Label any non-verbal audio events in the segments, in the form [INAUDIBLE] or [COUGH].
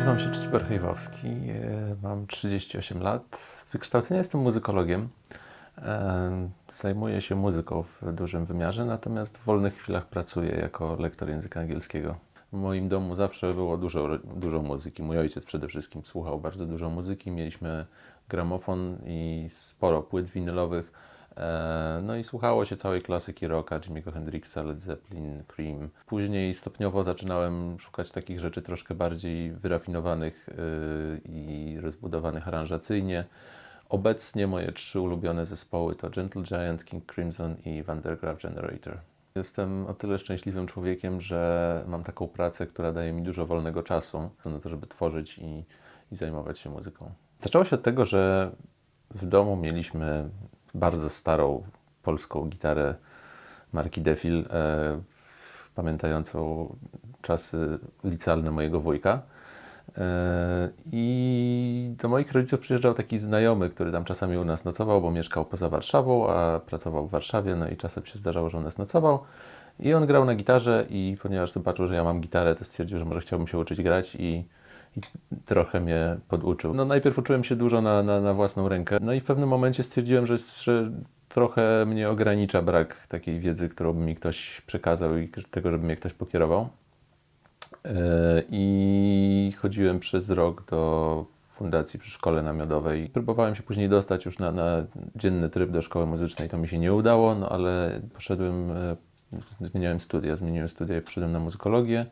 Nazywam się Czciber Hejwowski, e, mam 38 lat. Z wykształcenia jestem muzykologiem. E, Zajmuję się muzyką w dużym wymiarze, natomiast w wolnych chwilach pracuję jako lektor języka angielskiego. W moim domu zawsze było dużo, dużo muzyki. Mój ojciec przede wszystkim słuchał bardzo dużo muzyki. Mieliśmy gramofon i sporo płyt winylowych. E, No i słuchało się całej klasyki rocka, Jimmy'ego Hendrixa, Led Zeppelin, Cream. Później stopniowo zaczynałem szukać takich rzeczy troszkę bardziej wyrafinowanych y, i rozbudowanych aranżacyjnie. Obecnie moje trzy ulubione zespoły to Gentle Giant, King Crimson i Van der Graaf Generator. Jestem o tyle szczęśliwym człowiekiem, że mam taką pracę, która daje mi dużo wolnego czasu na to, żeby tworzyć i, i zajmować się muzyką. Zaczęło się od tego, że w domu mieliśmy bardzo starą polską gitarę marki Defil, e, pamiętającą czasy licealne mojego wujka. E, I do moich rodziców przyjeżdżał taki znajomy, który tam czasami u nas nocował, bo mieszkał poza Warszawą, a pracował w Warszawie, no i czasem się zdarzało, że u nas nocował. I on grał na gitarze i ponieważ zobaczył, że ja mam gitarę, to stwierdził, że może chciałbym się uczyć grać i, i trochę mnie poduczył. No najpierw uczyłem się dużo na, na, na własną rękę, no i w pewnym momencie stwierdziłem, że, że trochę mnie ogranicza brak takiej wiedzy, którą by mi ktoś przekazał i tego, żeby mnie ktoś pokierował. E, I chodziłem przez rok do fundacji przy szkole namiotowej. Próbowałem się później dostać już na, na dzienny tryb do szkoły muzycznej. To mi się nie udało, no ale poszedłem, e, zmieniałem studia, zmieniłem studia i poszedłem na muzykologię.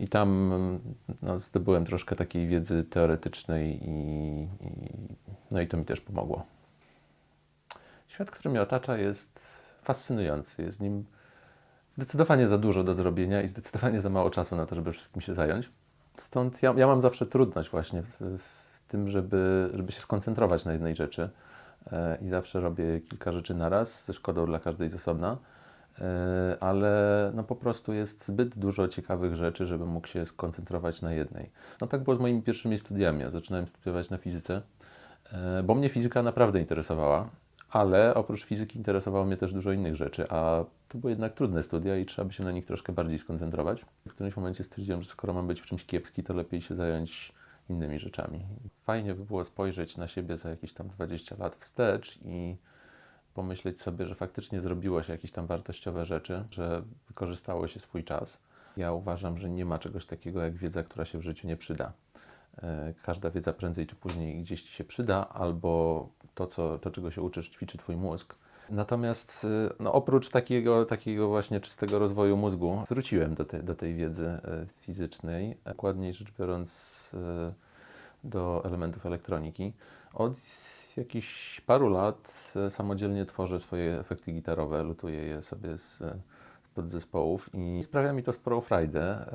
I tam no, zdobyłem troszkę takiej wiedzy teoretycznej i, i, no i to mi też pomogło. Świat, który mnie otacza jest fascynujący. Jest nim zdecydowanie za dużo do zrobienia i zdecydowanie za mało czasu na to, żeby wszystkim się zająć. Stąd ja, ja mam zawsze trudność właśnie w, w tym, żeby, żeby się skoncentrować na jednej rzeczy e, i zawsze robię kilka rzeczy naraz, ze szkodą dla każdej z osobna, ale no po prostu jest zbyt dużo ciekawych rzeczy, żebym mógł się skoncentrować na jednej. No tak było z moimi pierwszymi studiami. Ja zaczynałem studiować na fizyce, e, bo mnie fizyka naprawdę interesowała ale oprócz fizyki interesowało mnie też dużo innych rzeczy, a to były jednak trudne studia i trzeba by się na nich troszkę bardziej skoncentrować. W którymś momencie stwierdziłem, że skoro mam być w czymś kiepski, to lepiej się zająć innymi rzeczami. Fajnie by było spojrzeć na siebie za jakieś tam 20 lat wstecz i pomyśleć sobie, że faktycznie zrobiło się jakieś tam wartościowe rzeczy, że wykorzystało się swój czas. Ja uważam, że nie ma czegoś takiego jak wiedza, która się w życiu nie przyda. E, każda wiedza prędzej czy później gdzieś Ci się przyda, albo to, co, to czego się uczysz, ćwiczy Twój mózg. Natomiast e, no, oprócz takiego, takiego właśnie czystego rozwoju mózgu, wróciłem do, te, do tej wiedzy e, fizycznej, dokładniej rzecz biorąc do elementów elektroniki. Od jakichś paru lat samodzielnie tworzę swoje efekty gitarowe, lutuję je sobie z, z podzespołów i sprawia mi to sporą frajdę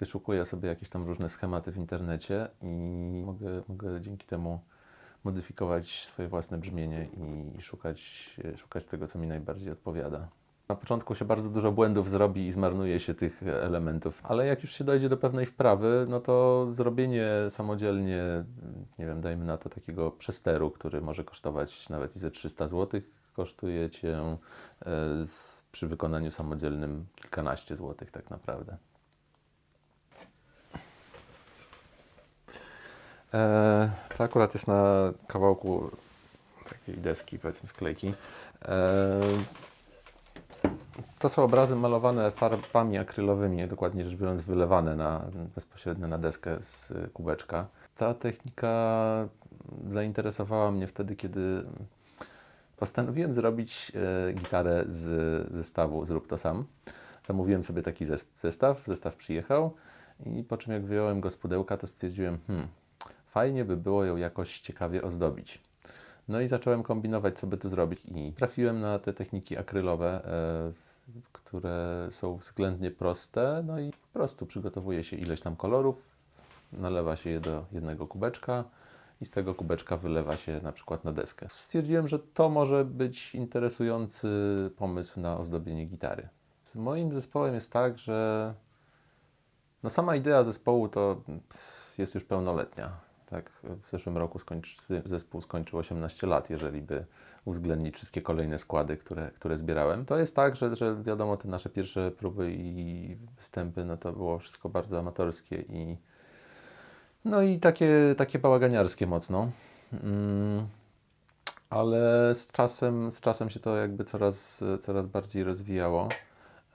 wyszukuję sobie jakieś tam różne schematy w internecie i mogę, mogę dzięki temu modyfikować swoje własne brzmienie i szukać, szukać tego, co mi najbardziej odpowiada. Na początku się bardzo dużo błędów zrobi i zmarnuje się tych elementów, ale jak już się dojdzie do pewnej wprawy, no to zrobienie samodzielnie, nie wiem, dajmy na to takiego przesteru, który może kosztować nawet i ze 300 zł, kosztuje Cię e, przy wykonaniu samodzielnym kilkanaście złotych tak naprawdę. E, to akurat jest na kawałku takiej deski, powiedzmy sklejki. E, to są obrazy malowane farbami akrylowymi, dokładnie rzecz biorąc wylewane na, bezpośrednio na deskę z kubeczka. Ta technika zainteresowała mnie wtedy, kiedy postanowiłem zrobić e, gitarę z zestawu Zrób to sam. Zamówiłem sobie taki zestaw, zestaw przyjechał i po czym jak wyjąłem go z pudełka, to stwierdziłem, hmm, fajnie by było ją jakoś ciekawie ozdobić. No i zacząłem kombinować, co by tu zrobić i trafiłem na te techniki akrylowe, e, które są względnie proste, no i po prostu przygotowuje się ileś tam kolorów, nalewa się je do jednego kubeczka i z tego kubeczka wylewa się na przykład na deskę. Stwierdziłem, że to może być interesujący pomysł na ozdobienie gitary. Z moim zespołem jest tak, że no sama idea zespołu to jest już pełnoletnia. Tak, w zeszłym roku skończy, zespół skończył 18 lat, jeżeli by uwzględnić wszystkie kolejne składy, które, które zbierałem. To jest tak, że, że wiadomo, te nasze pierwsze próby i występy, no to było wszystko bardzo amatorskie i No i takie, takie bałaganiarskie mocno. Mm, ale z czasem, z czasem się to jakby coraz, coraz bardziej rozwijało.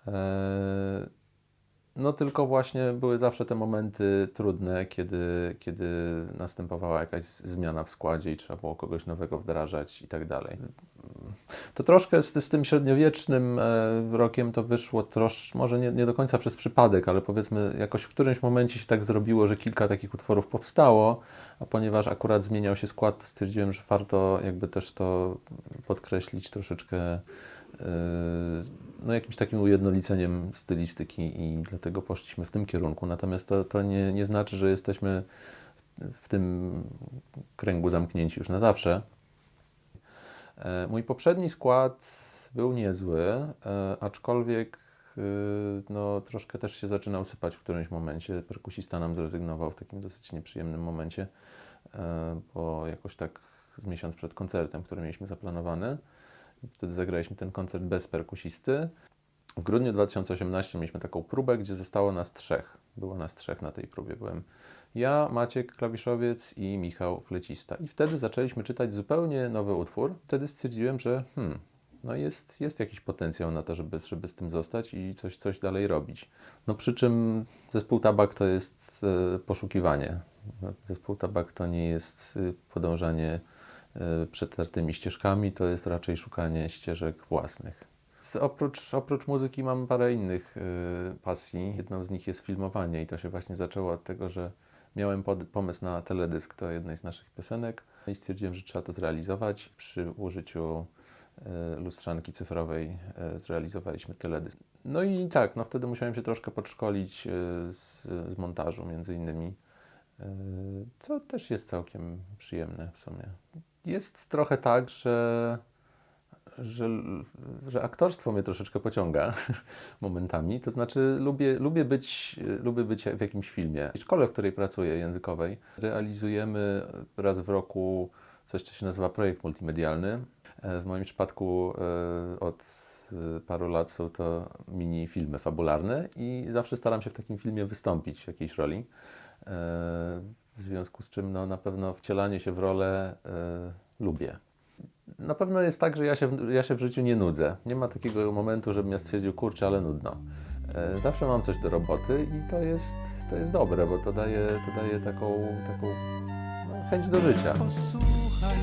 E, No tylko właśnie były zawsze te momenty trudne, kiedy, kiedy następowała jakaś zmiana w składzie i trzeba było kogoś nowego wdrażać i tak dalej. To troszkę z, z tym średniowiecznym e, rokiem to wyszło trosz, może nie, nie do końca przez przypadek, ale powiedzmy jakoś w którymś momencie się tak zrobiło, że kilka takich utworów powstało, a ponieważ akurat zmieniał się skład, stwierdziłem, że warto jakby też to podkreślić troszeczkę e, no jakimś takim ujednoliceniem stylistyki i dlatego poszliśmy w tym kierunku. Natomiast to, to nie, nie znaczy, że jesteśmy w tym kręgu zamknięci już na zawsze. E, Mój poprzedni skład był niezły, e, aczkolwiek e, no, troszkę też się zaczynał sypać w którymś momencie. Perkusista nam zrezygnował w takim dosyć nieprzyjemnym momencie, bo jakoś tak z miesiąc przed koncertem, który mieliśmy zaplanowany. Wtedy zagraliśmy ten koncert bez perkusisty. W grudniu 2018 mieliśmy taką próbę, gdzie zostało nas trzech. Było nas trzech na tej próbie. Byłem ja, Maciek, klawiszowiec i Michał, flecista. I wtedy zaczęliśmy czytać zupełnie nowy utwór. Wtedy stwierdziłem, że hmm, no jest, jest jakiś potencjał na to, żeby, żeby z tym zostać i coś, coś dalej robić. No przy czym zespół Tabak to jest e, poszukiwanie. No, Zespół Tabak to nie jest e, podążanie przetartymi ścieżkami, to jest raczej szukanie ścieżek własnych. Oprócz, oprócz muzyki mam parę innych y, pasji. Jedną z nich jest filmowanie i to się właśnie zaczęło od tego, że miałem pod, pomysł na teledysk do jednej z naszych piosenek i stwierdziłem, że trzeba to zrealizować. Przy użyciu y, lustrzanki cyfrowej y, zrealizowaliśmy teledysk. No i tak, no wtedy musiałem się troszkę podszkolić y, z, z montażu między innymi, co też jest całkiem przyjemne w sumie. Jest trochę tak, że że, że aktorstwo mnie troszeczkę pociąga [LAUGHS] momentami. To znaczy, lubię, lubię, być, lubię być w jakimś filmie. W szkole, w której pracuję, językowej, realizujemy raz w roku coś, co się nazywa projekt multimedialny. E, W moim przypadku e, od e, paru lat są to mini filmy fabularne i zawsze staram się w takim filmie wystąpić w jakiejś roli. E, W związku z czym no, na pewno wcielanie się w rolę e, lubię. Na pewno jest tak, że ja się, w- ja się w życiu nie nudzę. Nie ma takiego momentu, żebym ja stwierdził, kurczę, ale nudno. E, Zawsze mam coś do roboty i to jest, to jest dobre, bo to daje, to daje taką, taką no, chęć do życia. Posłuchaj